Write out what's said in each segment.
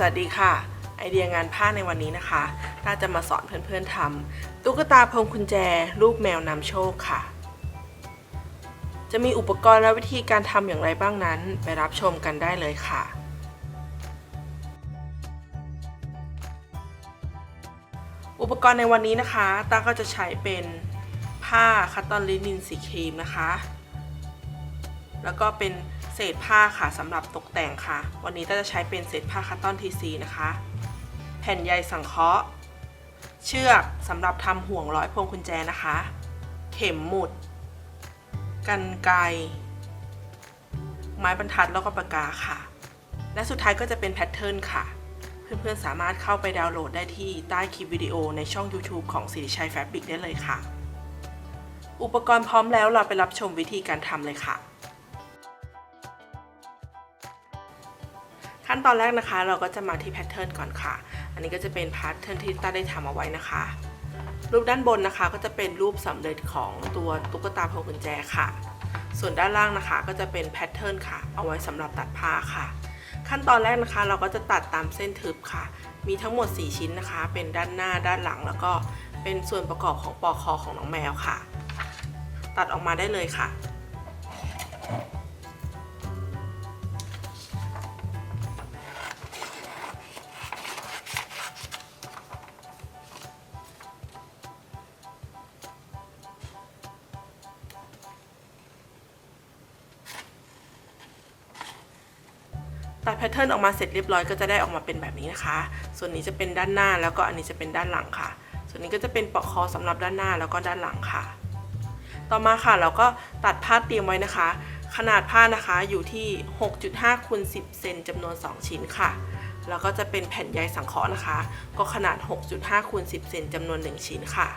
สวัสดีค่ะ ไอเดียงานผ้าในวันนี้นะคะน่าจะมาสอนเพื่อนๆทำตุ๊กตาพวงกุญแจ รูปแมวนำโชคค่ะ จะมีอุปกรณ์และวิธีการทำอย่างไรบ้างนั้นไปรับชมกันได้เลยค่ะ อุปกรณ์ในวันนี้นะคะตาก็จะใช้เป็นผ้าคัตตอนลินินสีครีมนะคะ แล้วก็เป็นเศษผ้าค่ะสำหรับตกแต่งค่ะ วันนี้ต้าจะใช้เป็นเศษผ้าคัตตอนทีซีนะคะ แผ่นใยสังเคราะห์ เชือกสำหรับทำห่วงร้อยพวงกุญแจนะคะ เข็มหมุด กันไกไม้บรรทัดแล้วก็ปากกาค่ะ และสุดท้ายก็จะเป็นแพทเทิร์นค่ะ เพื่อนๆสามารถเข้าไปดาวน์โหลดได้ที่ใต้คลิปวิดีโอในช่อง YouTube ของสิริชัยแฟบริกได้เลยค่ะ อุปกรณ์พร้อมแล้วเราไปรับชมวิธีการทำเลยค่ะ ขั้นตอนแรกนะคะ เราก็จะมาที่แพทเทิร์นก่อนค่ะ อันนี้ก็จะเป็นแพทเทิร์นที่ต้าได้ทำเอาไว้นะคะ รูปด้านบนนะคะก็จะเป็นรูปสำเร็จของตัวตุ๊กตาพวงกุญแจค่ะ ส่วนด้านล่างนะคะก็จะเป็นแพทเทิร์นค่ะ เอาไว้สำหรับตัดผ้าค่ะ ขั้นตอนแรกนะคะ เราก็จะตัดตามเส้นทึบค่ะ มีทั้งหมด 4 ชิ้นนะคะ เป็นด้านหน้าด้านหลัง แล้วก็เป็นส่วนประกอบของปอกคอของน้องแมวค่ะ ตัดออกมาได้เลยค่ะ ทเทิร์นออกมาเสร็จเรียบร้อยก็จะได้ออกมาเป็นแบบนี้นะคะ ส่วนนี้จะเป็นด้านหน้าแล้วก็อันนี้จะเป็นด้านหลังค่ะ ส่วนนี้ก็จะเป็นปลอกคอสำหรับด้านหน้าแล้วก็ด้านหลังค่ะ ต่อมาค่ะเราก็ตัดผ้าเตรียมไว้นะคะ ขนาดผ้านะคะอยู่ที่ 6.5คูณ10 เซนจำนวน 2 ชิ้นค่ะ แล้วก็จะเป็นแผ่นใยสังเคราะห์นะคะ ก็ขนาด 6.5คูณ10 เซนจำนวน 1 ชิ้นค่ะ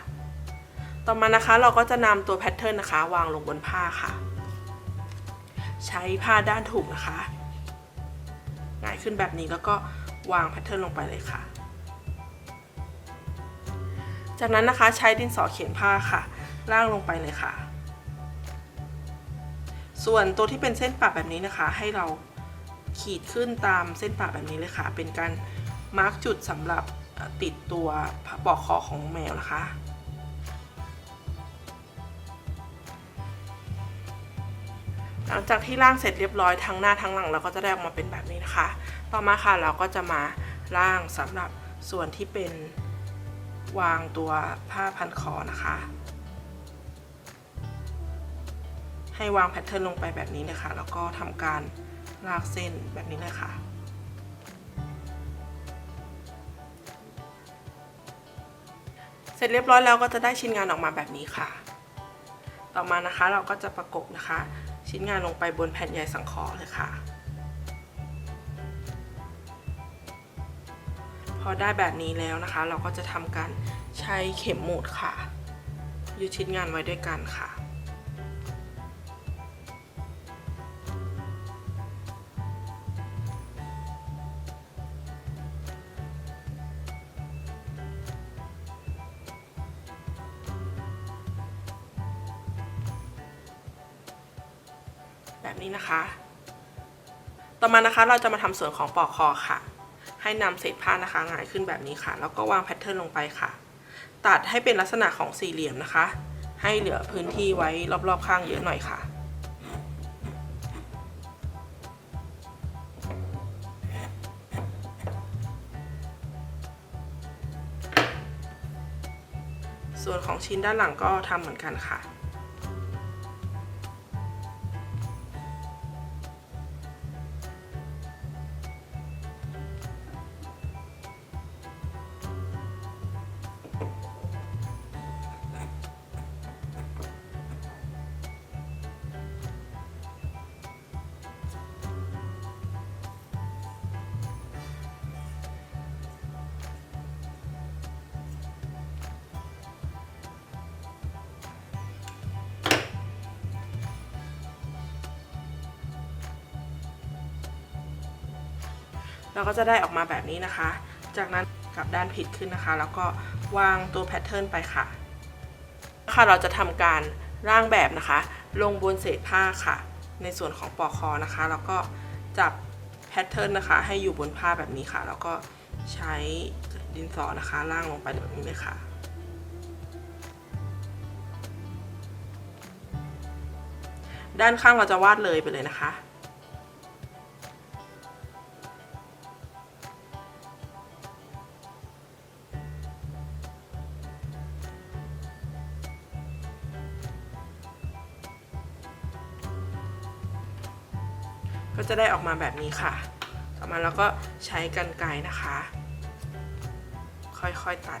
ต่อมานะคะเราก็จะนำตัวแพทเทิร์นนะคะ วางลงบนผ้าค่ะ ใช้ผ้าด้านถูกนะคะ ขึ้นแบบนี้แล้วก็วางแพทเทิร์นลงไปเลยค่ะ จากนั้นนะคะใช้ดินสอเขียนผ้าค่ะ ล่างลงไปเลยค่ะ ส่วนตัวที่เป็นเส้นปะแบบนี้นะคะ ให้เราขีดขึ้นตามเส้นปะแบบนี้เลยค่ะ เป็นการมาร์กจุดสำหรับติดตัวปลอกคอของแมวนะคะ หลังจากที่ล่างเสร็จเรียบร้อยทั้งหน้าทั้งหลังเราก็จะได้ออกมาเป็นแบบนี้นะคะ ต่อมาค่ะเราก็จะมาล่างสำหรับส่วนที่เป็นวางตัวผ้าพันคอนะคะ ให้วางแพทเทิร์นลงไปแบบนี้เลยค่ะแล้วก็ทำการลากเส้นแบบนี้เลยค่ะเสร็จเรียบร้อยแล้วก็จะได้ชิ้นงานออกมาแบบนี้ค่ะ ต่อมานะคะเราก็จะประกบนะคะ ชิ้นงานลงไปบนแผ่นใยสังเคราะห์เลยค่ะ พอได้แบบนี้แล้วนะคะ เราก็จะทำการใช้เข็มหมุดค่ะ ยึดชิ้นงานไว้ด้วยกันค่ะ ต่อมานะคะเราจะมาทำส่วนของปลอกคอค่ะ ให้นำเศษผ้านะคะหงายขึ้นแบบนี้ค่ะ แล้วก็วางแพทเทิร์นลงไปค่ะ ตัดให้เป็นลักษณะของสี่เหลี่ยมนะคะ ให้เหลือพื้นที่ไว้รอบๆข้างเยอะหน่อยค่ะส่วนของชิ้นด้านหลังก็ทำเหมือนกันค่ะ เราก็จะได้ออกมาแบบนี้นะคะ จากนั้นกลับด้านผิดขึ้นนะคะ แล้วก็วางตัวแพทเทิร์นไปค่ะ ค่ะเราจะทำการร่างแบบนะคะ ลงบนเศษผ้าค่ะ ในส่วนของปอกคอนะคะ แล้วก็จับแพทเทิร์นนะคะ ให้อยู่บนผ้าแบบนี้ค่ะ แล้วก็ใช้ดินสอนะคะล่างลงไปแบบนี้เลยค่ะด้านข้างเราจะวาดเลยไปเลยนะคะ จะได้ออกมาแบบนี้ค่ะ ต่อมาเราก็ใช้กันไกรนะคะ ค่อยๆตัด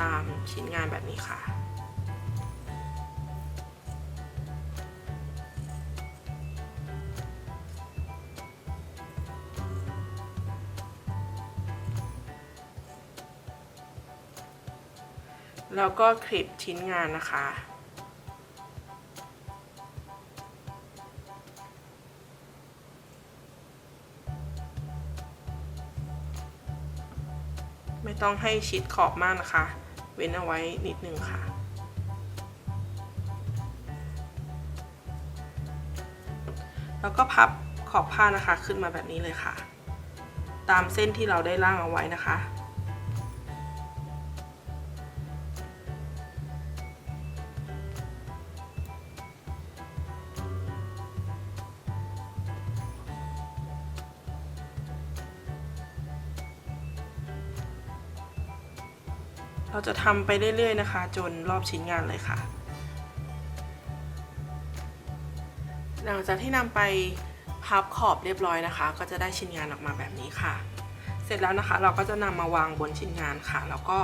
ตามชิ้นงานแบบนี้ค่ะแล้วก็คลิปชิ้นงานนะคะ ต้องให้ชิดขอบมากนะคะ เว้นเอาไว้นิดนึงค่ะ แล้วก็พับขอบผ้านะคะขึ้นมาแบบนี้เลยค่ะ ตามเส้นที่เราได้ร่างเอาไว้นะคะ จะทำไปเรื่อยๆนะคะ จนรอบชิ้นงานเลยค่ะ หลังจากที่นำไปพับขอบเรียบร้อยนะคะ ก็จะได้ชิ้นงานออกมาแบบนี้ค่ะ เสร็จแล้วนะคะ เราก็จะนำมาวางบนชิ้นงานค่ะ แล้วก็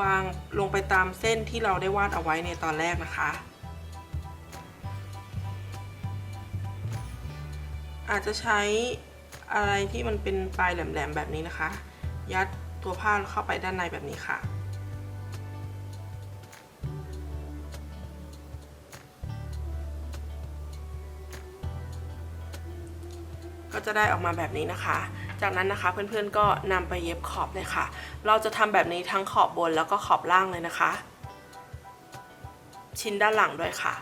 วางลงไปตามเส้นที่เราได้วาดเอาไว้ในตอนแรกนะคะ อาจจะใช้อะไรที่มันเป็นปลายแหลมๆแบบนี้นะคะ ยัดตัวผ้าเข้าไปด้านในแบบนี้ค่ะ ก็จะได้ออกมาแบบนี้นะคะ จากนั้นนะคะเพื่อนๆก็นำไปเย็บขอบเลยค่ะ เราจะทำแบบนี้ทั้งขอบบนแล้วก็ขอบล่างเลยนะคะ ชิ้นด้านหลังด้วยค่ะ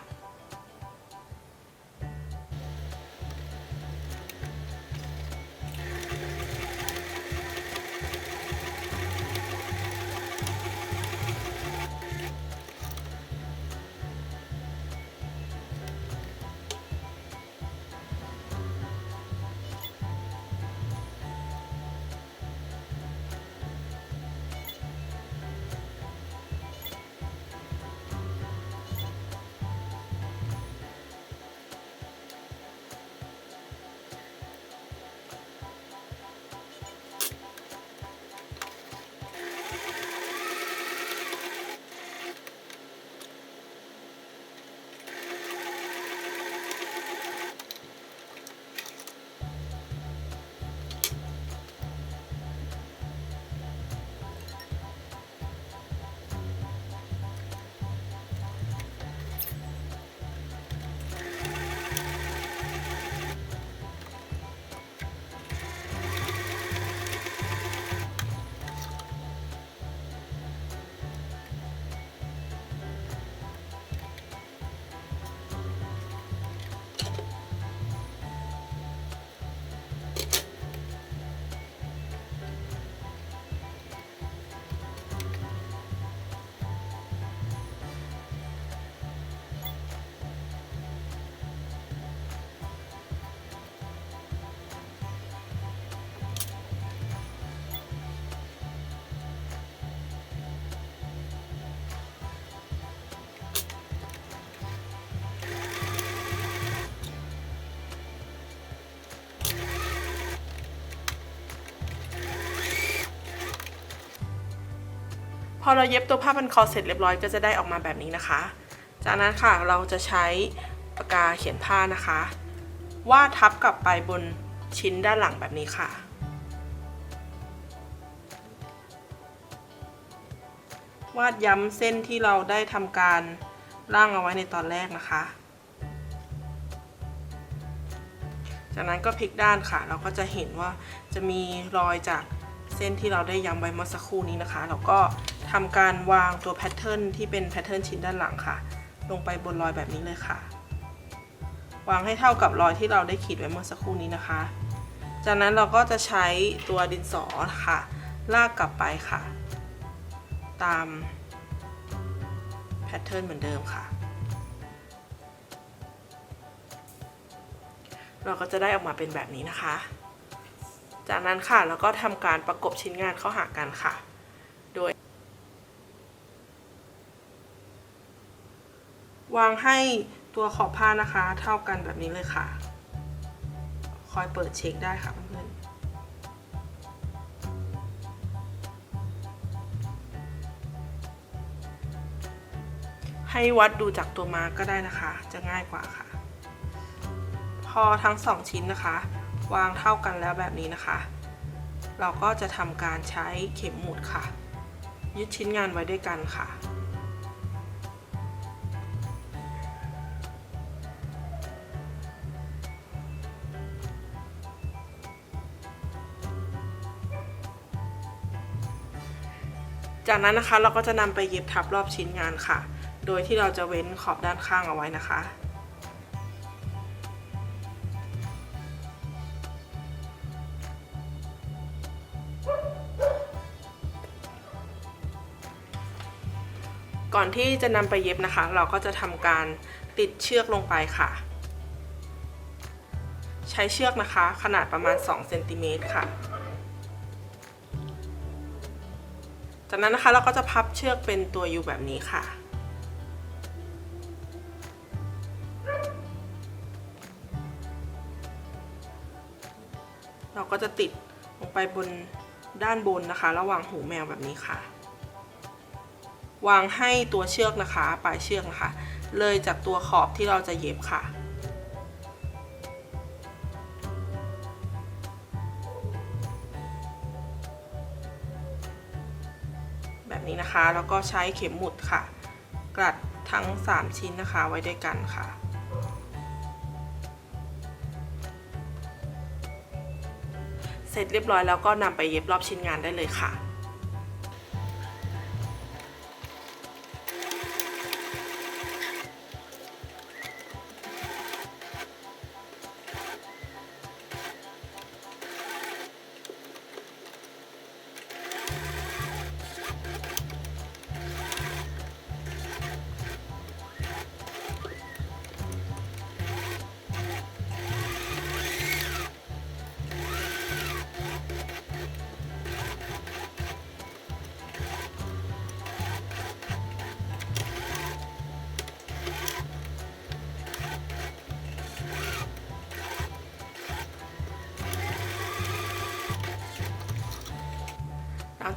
อเราเย็บตัวผ้าพันคอเสร็จเรียบร้อยก็จะได้ออกมาแบบนี้นะคะ จากนั้นค่ะเราจะใช้ปากกาเขียนผ้านะคะ วาดทับกลับไปบนชิ้นด้านหลังแบบนี้ค่ะ วาดย้ำเส้นที่เราได้ทำการร่างเอาไว้ในตอนแรกนะคะ จากนั้นก็พลิกด้านค่ะ เราก็จะเห็นว่าจะมีรอยจากเส้นที่เราได้ย้ำไว้เมื่อสักครู่นี้นะคะแล้วก็ ทำการวางตัวแพทเทิร์นที่เป็นแพทเทิร์นชิ้นด้านหลังค่ะ ลงไปบนรอยแบบนี้เลยค่ะ วางให้เท่ากับรอยที่เราได้ขีดไว้เมื่อสักครู่นี้นะคะ จากนั้นเราก็จะใช้ตัวดินสอค่ะ ลากกลับไปค่ะ ตามแพทเทิร์นเหมือนเดิมค่ะ เราก็จะได้ออกมาเป็นแบบนี้นะคะ จากนั้นค่ะเราก็ทำการประกบชิ้นงานเข้าหากันค่ะ โดย วางให้ตัวขอบผ้านะคะ เท่ากันแบบนี้เลยค่ะ คอยเปิดเช็คได้ค่ะเพื่อนๆให้วัดดูจากตัวมาร์ก็ได้นะคะ จะง่ายกว่าค่ะ พอทั้งสองชิ้นนะคะ วางเท่ากันแล้วแบบนี้นะคะ เราก็จะทำการใช้เข็มหมุดค่ะ ยึดชิ้นงานไว้ด้วยกันค่ะ จากนั้นนะคะเราก็จะนำไปเย็บทับรอบชิ้นงานค่ะ โดยที่เราจะเว้นขอบด้านข้างเอาไว้นะคะก่อนที่จะนำไปเย็บนะคะ เราก็จะทำการติดเชือกลงไปค่ะ ใช้เชือกนะคะ ขนาดประมาณ2เซนติเมตรค่ะ จากนั้นนะคะเราก็จะพับเชือกเป็นตัวยูแบบนี้ค่ะ เราก็จะติดลงไปบนด้านบนนะคะ ระหว่างหูแมวแบบนี้ค่ะ วางให้ตัวเชือกนะคะ ปลายเชือกนะคะ เลยจากตัวขอบที่เราจะเย็บค่ะ แบบนี้นะคะ แล้วก็ใช้เข็มหมุดค่ะ กลัดทั้ง 3 ชิ้นนะคะไว้ด้วยกันค่ะ เสร็จเรียบร้อยแล้วก็นำไปเย็บรอบชิ้นงานได้เลยค่ะ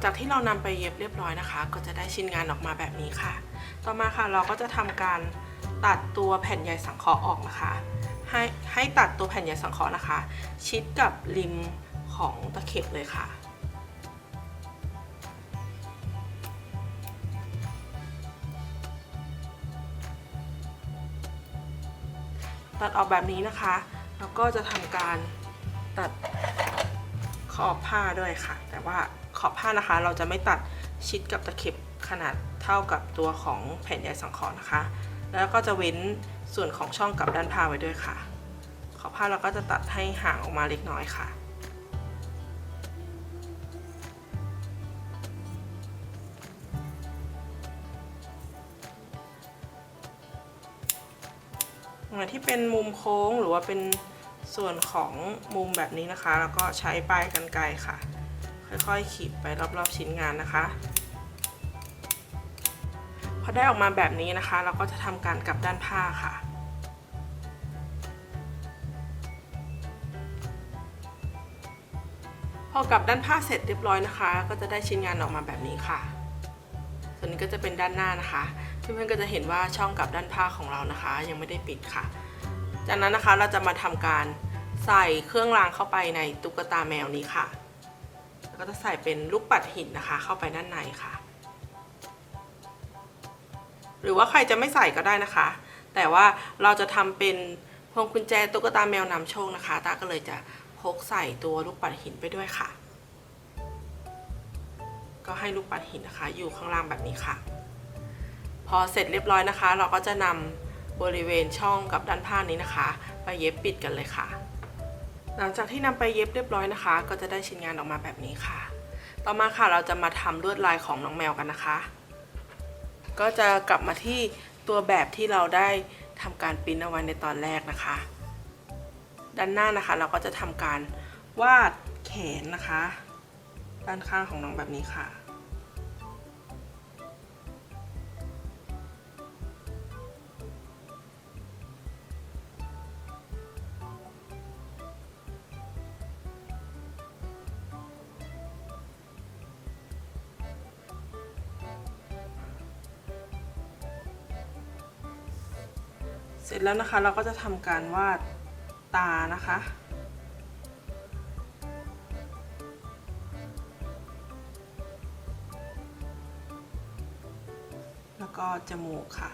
จากที่เรานำไปเย็บเรียบร้อยนะคะ ก็จะได้ชิ้นงานออกมาแบบนี้ค่ะ ต่อมาค่ะเราก็จะทำการตัดตัวแผ่นใยสังเคราะห์ออกนะคะ ให้ให้ตัดตัวแผ่นใยสังเคราะห์นะคะ ชิดกับริมของตะเข็บเลยค่ะตัดออกแบบนี้นะคะ แล้วก็จะทำการตัดขอบผ้าด้วยค่ะ แต่ว่า อบผ้านะคะ เราจะไม่ตัดชิดกับตะเข็บขนาดเท่ากับตัวของแผ่นใยสังเคราะห์นะคะ แล้วก็จะเว้นส่วนของช่องกับด้านผ้าไว้ด้วยค่ะ ขอบผ้าเราก็จะตัดให้ห่างออกมาเล็กน้อยค่ะตรงไหนที่เป็นมุมโค้งหรือว่าเป็นส่วนของมุมแบบนี้นะคะ แล้วก็ใช้ปลายกรรไกรค่ะ ค่อยๆขีดไปรอบๆชิ้นงานนะคะ พอได้ออกมาแบบนี้นะคะ เราก็จะทำการกลับด้านผ้าค่ะพอกลับด้านผ้าเสร็จเรียบร้อยนะคะ ก็จะได้ชิ้นงานออกมาแบบนี้ค่ะ ส่วนนี้ก็จะเป็นด้านหน้านะคะ เพื่อนๆก็จะเห็นว่าช่องกลับด้านผ้าของเรานะคะ ยังไม่ได้ปิดค่ะ จากนั้นนะคะเราจะมาทำการใส่เครื่องรางเข้าไปในตุ๊กตาแมวนี้ค่ะ แล้วก็จะใส่เป็นลูกปัดหินนะคะ เข้าไปด้านในค่ะ หรือว่าใครจะไม่ใส่ก็ได้นะคะ แต่ว่าเราจะทำเป็นพวงกุญแจตุ๊กตาแมวนำโชคนะคะตาก็เลยจะพกใส่ตัวลูกปัดหินไปด้วยค่ะ ก็ให้ลูกปัดหินนะคะ อยู่ข้างล่างแบบนี้ค่ะ พอเสร็จเรียบร้อยนะคะ เราก็จะนำบริเวณช่องกับด้านผ้านี้นะคะ ไปเย็บปิดกันเลยค่ะ หลังจากที่นำไปเย็บเรียบร้อยนะคะ ก็จะได้ชิ้นงานออกมาแบบนี้ค่ะ ต่อมาค่ะเราจะมาทำลวดลายของน้องแมวกันนะคะ ก็จะกลับมาที่ตัวแบบที่เราได้ทำการปริ้นเอาไว้ในตอนแรกนะคะ ด้านหน้านะคะเราก็จะทำการวาดแขนนะคะ ด้านข้างของน้องแบบนี้ค่ะ เสร็จแล้วนะคะเราก็จะทำการวาดตานะคะ แล้วก็จมูกค่ะ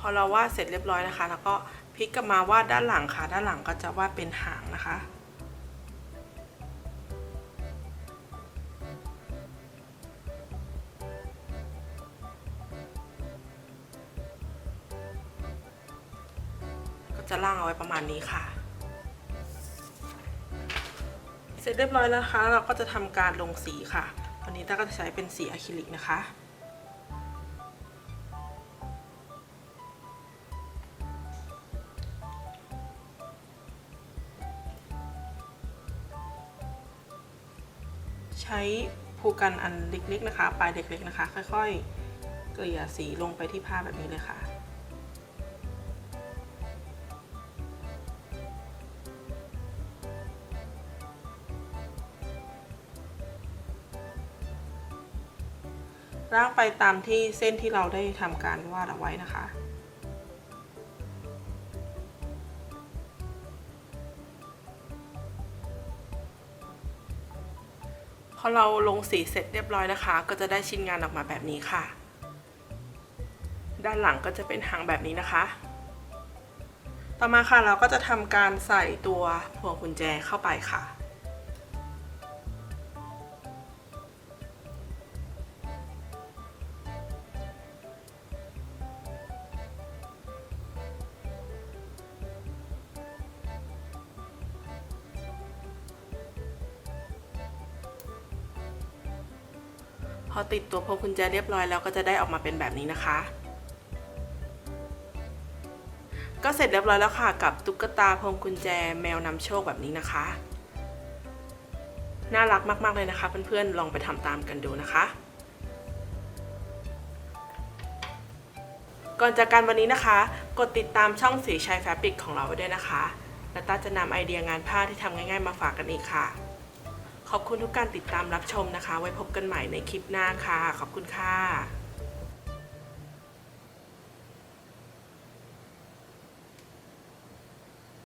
พอเราวาดเสร็จเรียบร้อยนะคะ แล้วก็พลิกกลับมาวาดด้านหลังค่ะ ด้านหลังก็จะวาดเป็นหางนะคะ ก็จะล่างเอาไว้ประมาณนี้ค่ะ เสร็จเรียบร้อยแล้วนะคะ เราก็จะทำการลงสีค่ะวันนี้ต้าก็จะใช้เป็นสีอะคริลิกนะคะ ใช้ภูกันอันเล็กๆนะคะ ปลายเล็กๆนะคะ ค่อยๆ เกลี่ยสีลงไปที่ผ้าแบบนี้เลยค่ะร่างไปตามที่เส้นที่เราได้ทำการวาดเอาไว้นะคะ พอเราลงสีเสร็จเรียบร้อยนะคะ ก็จะได้ชิ้นงานออกมาแบบนี้ค่ะ ด้านหลังก็จะเป็นหางแบบนี้นะคะ ต่อมาค่ะเราก็จะทำการใส่ตัวหัวกุญแจเข้าไปค่ะ ติดตัวพวงกุญแจเรียบร้อยแล้วก็จะได้ออกมาเป็นแบบนี้นะคะ ก็เสร็จเรียบร้อยแล้วค่ะกับตุ๊กตาพวงกุญแจแมวนำโชคแบบนี้นะคะ น่ารักมากๆเลยนะคะ เพื่อนๆลองไปทำตามกันดูนะคะก่อนจากการวันนี้นะคะ กดติดตามช่องสีชัยแฟบริกของเราไว้ด้วยนะคะและต้าจะนำไอเดียงานผ้าที่ทำง่ายๆมาฝากกันอีกค่ะ ขอบคุณทุกการติดตามรับชมนะคะ ไว้พบกันใหม่ในคลิปหน้าค่ะ ขอบคุณค่ะ